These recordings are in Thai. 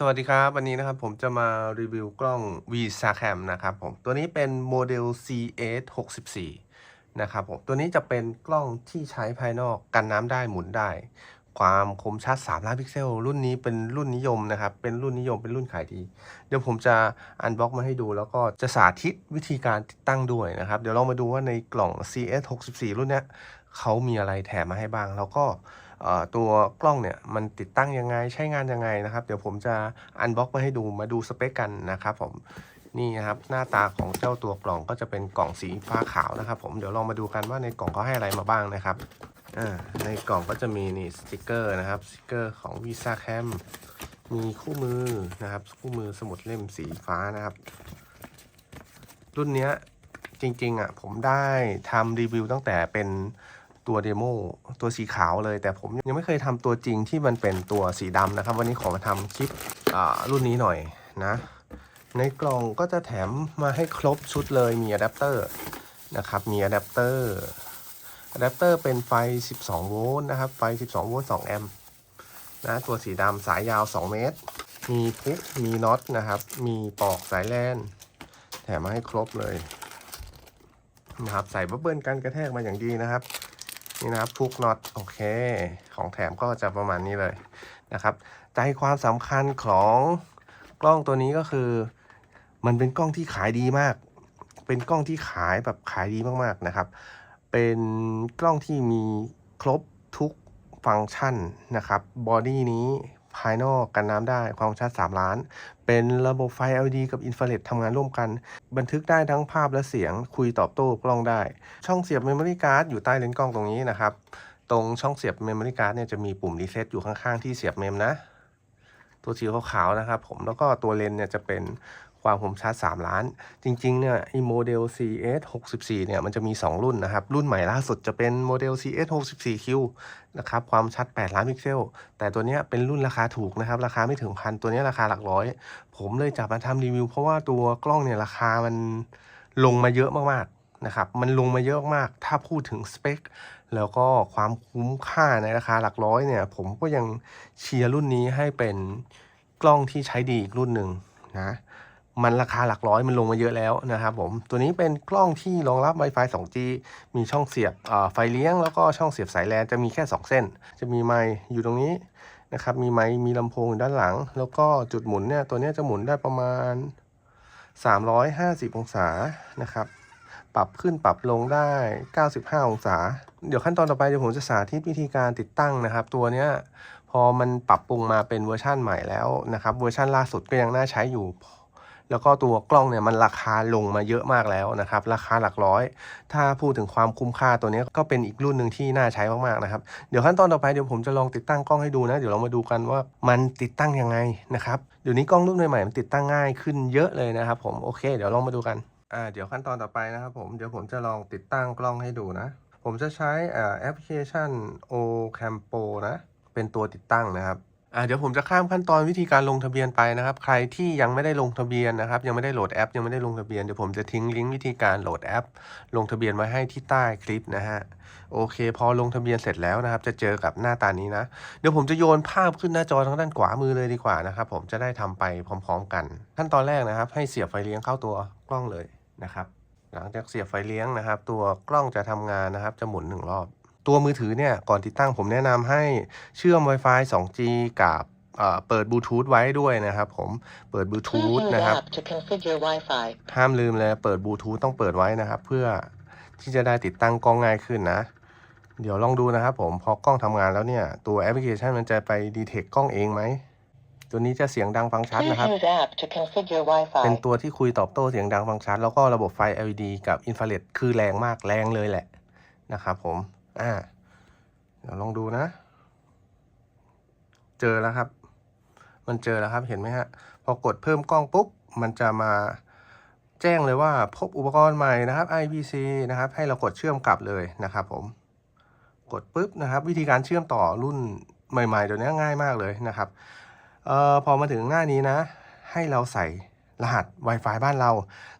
สวัสดีครับ วันนี้นะครับผมจะมารีวิวกล้อง v s a c a m นะครับผมตัวนี้เป็นโมเดล CS 64นะครับผมตัวนี้จะเป็นกล้องที่ใช้ภายนอกกันน้ำได้หมุนได้ ความคมชัด3ล้านพิกเซล รุ่นนี้เป็นรุ่นนิยมนะครับ เป็นรุ่นนิยมเป็นรุ่นขายดี เดี๋ยวผมจะอันบ็อกมาให้ดู แล้วก็จะสาธิตวิธีการติดตั้งด้วยนะครับ เดี๋ยวเรามาดูว่าในกล่อง CS 64รุ่นนี้เขามีอะไรแถมมาให้บ้าง แล้วก็ ตัวกล้องเนี่ยมันติดตั้งยังไงใช้งานยังไงนะครับ เดี๋ยวผมจะอันบ็อกมาให้ดูมาดูสเปคกันนะครับผมนี่นะครับหน้าตาของเจ้าตัวกล่องก็จะเป็นกล่องสีฟ้าขาวนะครับ ผมเดี๋ยวลองมาดูกันว่าในกล่องเขาให้อะไรมาบ้างนะครับในกล่องก็จะมีนี่สติกเกอร์นะครับสติกเกอร์ของ Visa Cam มีคู่มือนะครับ คู่มือสมุดเล่มสีฟ้านะครับ รุ่นนี้จริงๆอะผมได้ทำรีวิวตั้งแต่เป็น ตัวเดโมตัวสีขาวเลย แต่ผมยังไม่เคยทำตัวจริงที่มันเป็นตัวสีดำนะครับ วันนี้ขอมาทำคลิปรุ่นนี้หน่อยนะ ในกล่องก็จะแถมมาให้ครบชุดเลยมีอะแดปเตอร์นะครับ มีอะแดปเตอร์อะแดปเตอร์เป็นไฟ 12 โวลต์นะครับ ไฟ 12 โวลต์ 2 แอมป์นะ ตัวสีดำสายยาว 2 เมตร มีพุกมีน็อตนะครับ มีปอกสายแลนแถมมาให้ครบเลยนะครับ ใส่บับเบิลกันกระแทกมาอย่างดีนะครับ นี่นะครับทุกน็อตโอเค ของแถมก็จะประมาณนี้เลยนะครับ ใจความสำคัญของกล้องตัวนี้ก็คือ มันเป็นกล้องที่ขายดีมาก เป็นกล้องที่ขายแบบขายดีมากๆนะครับ เป็นกล้องที่มีครบทุกฟังก์ชันนะครับบอดี้นี้ ภายนอกกันน้ำได้ ความชัด 3 ล้าน เป็นระบบไฟ LED กับอินฟราเรดทำงานร่วมกัน บันทึกได้ทั้งภาพและเสียง คุยตอบโต้กล้องได้ ช่องเสียบเมมโมรี่การ์ดอยู่ใต้เลนส์กล้องตรงนี้นะครับ ตรงช่องเสียบเมมโมรี่การ์ดเนี่ยจะมีปุ่มรีเซ็ตอยู่ข้างๆที่เสียบเมมนะ ตัวสีขาวๆนะครับผม แล้วก็ตัวเลนส์เนี่ยจะเป็น วามคมชัด3ล้าน จริงๆเนี่ยไอโมเดล CS 64 เนี่ยมันจะมี 2 รุ่นนะครับ รุ่นใหม่ล่าสุดจะเป็นโมเดล CS 64Q นะครับความชัด 8 ล้านพิกเซล แต่ตัวนี้เป็นรุ่นราคาถูกนะครับ ราคาไม่ถึงพันตัวนี้ราคาหลักร้อย ผมเลยจับมาทำรีวิว เพราะว่าตัวกล้องเนี่ยราคามันลงมาเยอะมากๆนะครับมันลงมาเยอะมากถ้าพูดถึงสเปคแล้วก็ความคุ้มค่าในราคาหลักร้อยเนี่ย ผมก็ยังเชียร์รุ่นนี้ให้เป็นกล้องที่ใช้ดีอีกรุ่นหนึ่งนะ มันราคาหลักร้อยมันลงมาเยอะแล้วนะครับผม ตัวนี้เป็นกล้องที่รองรับ Wi-Fi 2G มีช่องเสียบไฟเลี้ยง แล้วก็ช่องเสียบสายแลนจะมีแค่ 2 เส้น จะมีไมค์อยู่ตรงนี้นะครับ มีไมค์มีลำโพงอยู่ด้านหลัง แล้วก็จุดหมุนเนี่ย ตัวนี้จะหมุนได้ประมาณ 350 องศานะครับ ปรับขึ้นปรับลงได้ 95 องศา เดี๋ยวขั้นตอนต่อไปเดี๋ยวผมจะสาธิตวิธีการติดตั้งนะครับ ตัวเนี้ยพอมันปรับปรุงมาเป็นเวอร์ชั่นใหม่แล้วนะครับ เวอร์ชั่นล่าสุดก็ยังน่าใช้อยู่ แล้วก็ตัวกล้องเนี่ยมันราคาลงมาเยอะมากแล้วนะครับ ราคาหลักร้อย ถ้าพูดถึงความคุ้มค่าตัวนี้ก็เป็นอีกรุ่นหนึ่งที่น่าใช้มากๆนะครับ เดี๋ยวขั้นตอนต่อไปเดี๋ยวผมจะลองติดตั้งกล้องให้ดูนะ เดี๋ยวเรามาดูกันว่ามันติดตั้งยังไงนะครับเดี๋ยวนี้กล้องรุ่นใหม่ๆมันติดตั้งง่ายขึ้นเยอะเลยนะครับ ผมโอเค เดี๋ยวลองมาดูกันอ่าเดี๋ยวขั้นตอนต่อไปนะครับผมเดี๋ยวผมจะลองติดตั้งกล้องให้ดูนะ ผมจะใช้อ่าแอปพลิเคชัน Ocampo นะเป็นตัวติดตั้งนะครับ เดี๋ยวผมจะข้ามขั้นตอนวิธีการลงทะเบียนไปนะครับ ใครที่ยังไม่ได้ลงทะเบียนนะครับ ยังไม่ได้โหลดแอป ยังไม่ได้ลงทะเบียนเดี๋ยวผมจะทิ้งลิงก์วิธีการโหลดแอป ลงทะเบียนไว้ให้ที่ใต้คลิปนะฮะโอเค พอลงทะเบียนเสร็จแล้วนะครับ จะเจอกับหน้าตานี้นะ เดี๋ยวผมจะโยนภาพขึ้นหน้าจอทางด้านขวามือเลยดีกว่านะครับผมจะได้ทำไปพร้อม ๆ กัน ขั้นตอนแรกนะครับ ให้เสียบไฟเลี้ยงเข้าตัวกล้องเลยนะครับ หลังจากเสียบไฟเลี้ยงนะครับ ตัวกล้องจะทำงานนะครับ จะหมุนหนึ่งรอบ ตัวมือถือเนี่ยก่อนติดตั้งผมแนะนำให้เชื่อม Wi-Fi 2G กับเอ่อเปิดบลูทูธไว้ด้วยนะครับผมเปิดบลูทูธ Please use นะครับ app to configure Wi-Fi. ห้ามลืมเลยเปิดบลูทูธต้องเปิดไว้นะครับ เพื่อที่จะได้ติดตั้งกล้องง่ายขึ้นนะ เดี๋ยวลองดูนะครับผมพอกล้องทำงานแล้วเนี่ย ตัวแอปพลิเคชันมันจะไปดีเทคกล้องเองไหมตัวนี้จะเสียงดังฟังชัด Please นะครับ use app to configure เป็น Wi-Fi. ตัวที่คุยตอบโต้เสียงดังฟังชัด แล้วก็ระบบไฟ LED กับอินฟราเรดคือแรงมากแรงเลยแหละนะครับผม อ่าเดี๋ยวลองดูนะ เจอแล้วครับ มันเจอแล้วครับเห็นไหมฮะ พอกดเพิ่มกล้องปุ๊บ มันจะมาแจ้งเลยว่าพบอุปกรณ์ใหม่นะครับ IPC นะครับ ให้เรากดเชื่อมกลับเลยนะครับผม กดปุ๊บนะครับ วิธีการเชื่อมต่อรุ่นใหม่ๆเดี๋ยวนี้ง่ายมากเลยนะครับ เอ่อพอมาถึงหน้านี้นะ ให้เราใส่ รหัส Wi-Fi บ้านเรา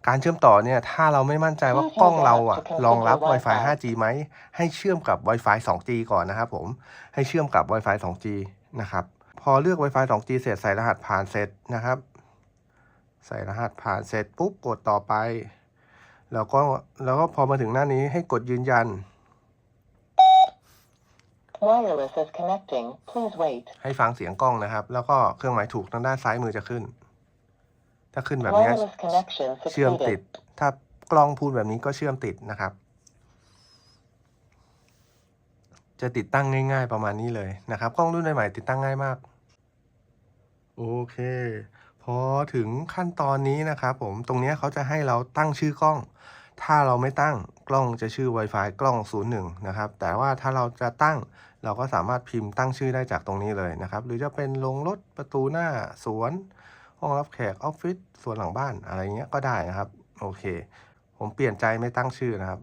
การเชื่อมต่อเนี่ยถ้าเราไม่มั่นใจว่ากล้องเราอะรองรับ Wi-Fi 5G ไหม ให้เชื่อมกับ Wi-Fi 2G ก่อนนะครับผม ให้เชื่อมกับ Wi-Fi 2G นะครับ พอเลือก Wi-Fi 2G เสร็จใส่รหัสผ่านเสร็จนะครับ ใส่รหัสผ่านเสร็จปุ๊บกดต่อไป แล้วก็แล้วก็พอมาถึงหน้านี้ให้กดยืนยัน Wireless is connecting. Please wait. ให้ฟังเสียงกล้องนะครับ แล้วก็เครื่องหมายถูกทางด้านซ้ายมือจะขึ้น ถ้าขึ้นแบบนี้ Wireless connection เชื่อมติด succeeded. ถ้ากล้องพูดแบบนี้ก็เชื่อมติดนะครับ จะติดตั้งง่าย ๆ ประมาณนี้เลยนะครับ กล้องรุ่นใหม่ๆติดตั้งง่ายมาก โอเคพอถึงขั้นตอนนี้นะครับผมตรงเนี้ยเขาจะให้เราตั้งชื่อกล้อง ถ้าเราไม่ตั้งกล้องจะชื่อ Wi-Fi กล้อง 01 นะครับ แต่ว่าถ้าเราจะตั้งเราก็สามารถพิมพ์ตั้งชื่อได้จากตรงนี้เลยนะครับ หรือจะเป็นโรงรถประตูหน้าสวน ห้องรับแขกออฟฟิศส่วนหลังบ้านอะไรเงี้ยก็ได้นะครับ โอเค ผมเปลี่ยนใจไม่ตั้งชื่อนะครับ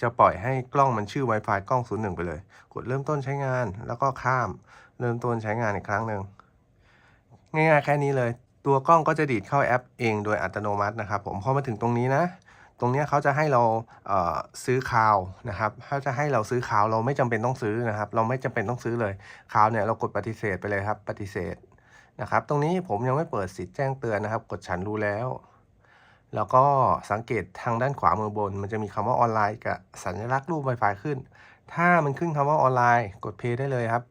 จะปล่อยให้กล้องมันชื่อ Wi-Fi กล้อง 01 ไปเลย กดเริ่มต้นใช้งาน แล้วก็ข้ามเริ่มต้นใช้งานอีกครั้งหนึ่งง่ายๆแค่นี้เลย ตัวกล้องก็จะดีดเข้าแอปเองโดยอัตโนมัตินะครับ ผมพอมาถึงตรงนี้นะตรงนี้เขาจะให้เราเซื้อคาวนะครับเขาจะให้เราซื้อคาวเราไม่จำเป็นต้องซื้อนะครับ เราไม่จำเป็นต้องซื้อเลยคาวเนี่ยเรากดปฏิเสธไปเลยครับ ปฏิเสธ นะครับ ตรงนี้ผมยังไม่เปิดสิทธิ์แจ้งเตือนนะครับ กดฉันรู้แล้ว แล้วก็สังเกตทางด้านขวามือบน มันจะมีคำว่าออนไลน์กับสัญลักษณ์รูป Wi-Fi ขึ้น ถ้ามันขึ้นคำว่าออนไลน์ กดเพย์ได้เลยครับ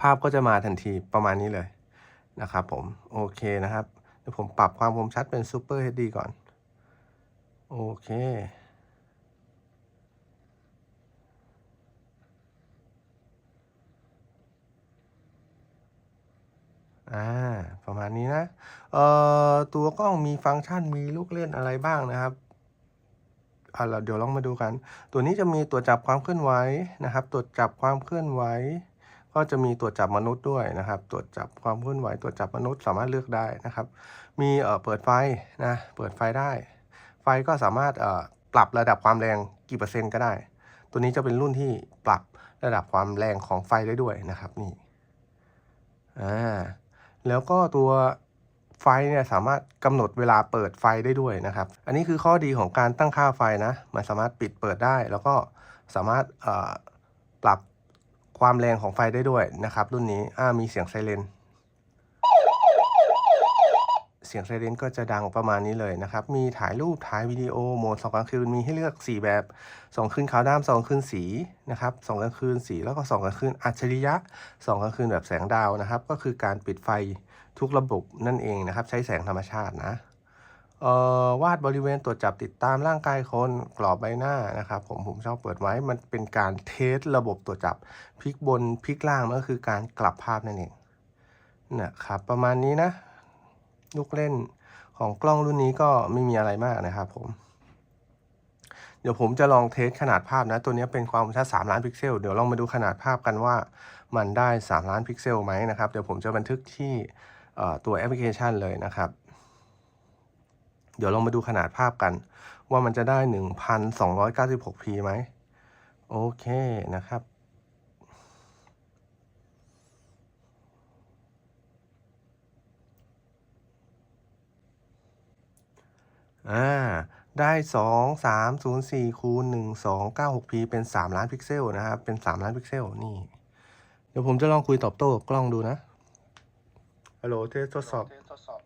ภาพก็จะมาทันทีประมาณนี้เลยนะครับผม โอเคนะครับ เดี๋ยวผมปรับความคมชัดเป็น Super HD ก่อน โอเค อ่าประมาณนี้นะเอ่อตัวกล้องมีฟังก์ชันมีลูกเล่นอะไรบ้างนะครับอ่าเราเดี๋ยวลองมาดูกัน ตัวนี้จะมีตรวจับความเคลื่อนไหวนะครับตรวจับความเคลื่อนไหว ก็จะมีตรวจับมนุษย์ด้วยนะครับตรวจับความเคลื่อนไหวตรวจจับมนุษย์สามารถเลือกได้นะครับ มีเอ่อเปิดไฟนะเปิดไฟได้ ไฟก็สามารถเอ่อปรับระดับความแรงกี่เปอร์เซ็นต์ก็ได้ ตัวนี้จะเป็นรุ่นที่ปรับระดับความแรงของไฟได้ด้วยนะครับนี่อ่า แล้วก็ตัวไฟเนี่ยสามารถกำหนดเวลาเปิดไฟได้ด้วยนะครับ อันนี้คือข้อดีของการตั้งค่าไฟนะ มันสามารถปิดเปิดได้ แล้วก็สามารถปรับความแรงของไฟได้ด้วยนะครับ รุ่นนี้มีเสียงไซเรน เสียงไซเรนก็จะดังประมาณนี้เลยนะครับ มีถ่ายรูปถ่ายวิดีโอโหมดสองกลางคืนมีให้เลือก 4 แบบสองคืนขาวดำสองคืนสีนะครับสองกลางคืนสีแล้วก็สองกลางคืนอัจฉริยะสองกลางคืนแบบแสงดาวนะครับ ก็คือการปิดไฟทุกระบบนั่นเองนะครับ ใช้แสงธรรมชาตินะออวาดบริเวณตรวจจับติดตามร่างกายคนกรอบใบหน้านะครับ ผมผมชอบเปิดไว้มันเป็นการเทสระบบตรวจจับพลิกบนพลิกล่างมันก็คือการกลับภาพนั่นเองนะครับประมาณนี้นะ ลูกเล่นของกล้องรุ่นนี้ก็ไม่มีอะไรมากนะครับผม เดี๋ยวผมจะลองเทสขนาดภาพนะ ตัวนี้เป็นความชัด3ล้านพิกเซล เดี๋ยวลองมาดูขนาดภาพกันว่ามันได้ 3 ล้านพิกเซลไหมนะครับ เดี๋ยวผมจะบันทึกที่ตัวแอปพลิเคชันเลยนะครับ เดี๋ยวลองมาดูขนาดภาพกัน ว่ามันจะได้ 1,296p ไหมโอเคนะครับ อ่าได้ 2 3 0 4คูณ1 2 9 6 p เป็น 3 ล้านพิกเซลนะครับ เป็น 3 ล้านพิกเซล นี่ เดี๋ยวผมจะลองคุยตอบโต้กับกล้องดูนะ ฮัลโหลเทสทดสอบ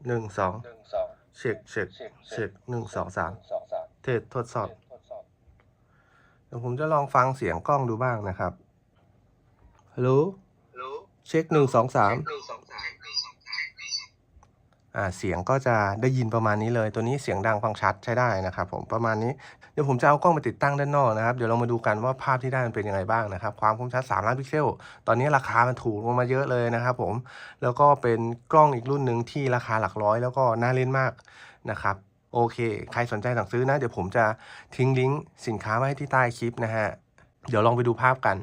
1 2 เช็คเช็คเช็ค1 2 3 เทสทดสอบ เดี๋ยวผมจะลองฟังเสียงกล้องดูบ้างนะครับ ฮัลโหล เช็คหนึ่งสองสามอ่า เสียงก็จะได้ยินประมาณนี้เลย ตัวนี้เสียงดังฟังชัดใช้ได้นะครับผมประมาณนี้เดี๋ยวผมจะเอากล้องไปติดตั้งด้านนอกนะครับเดี๋ยวเรามาดูกันว่าภาพที่ได้มันเป็นยังไงบ้างนะครับความคมชัด3ล้านพิกเซลตอนนี้ราคามันถูกลงมาเยอะเลยนะครับผมแล้วก็เป็นกล้องอีกรุ่นหนึ่งที่ราคาหลักร้อย แล้วก็น่าเล่นมากนะครับโอเค ใครสนใจสั่งซื้อนะ เดี๋ยวผมจะทิ้งลิงก์สินค้าไว้ให้ที่ใต้คลิปนะฮะ เดี๋ยวลองไปดูภาพกัน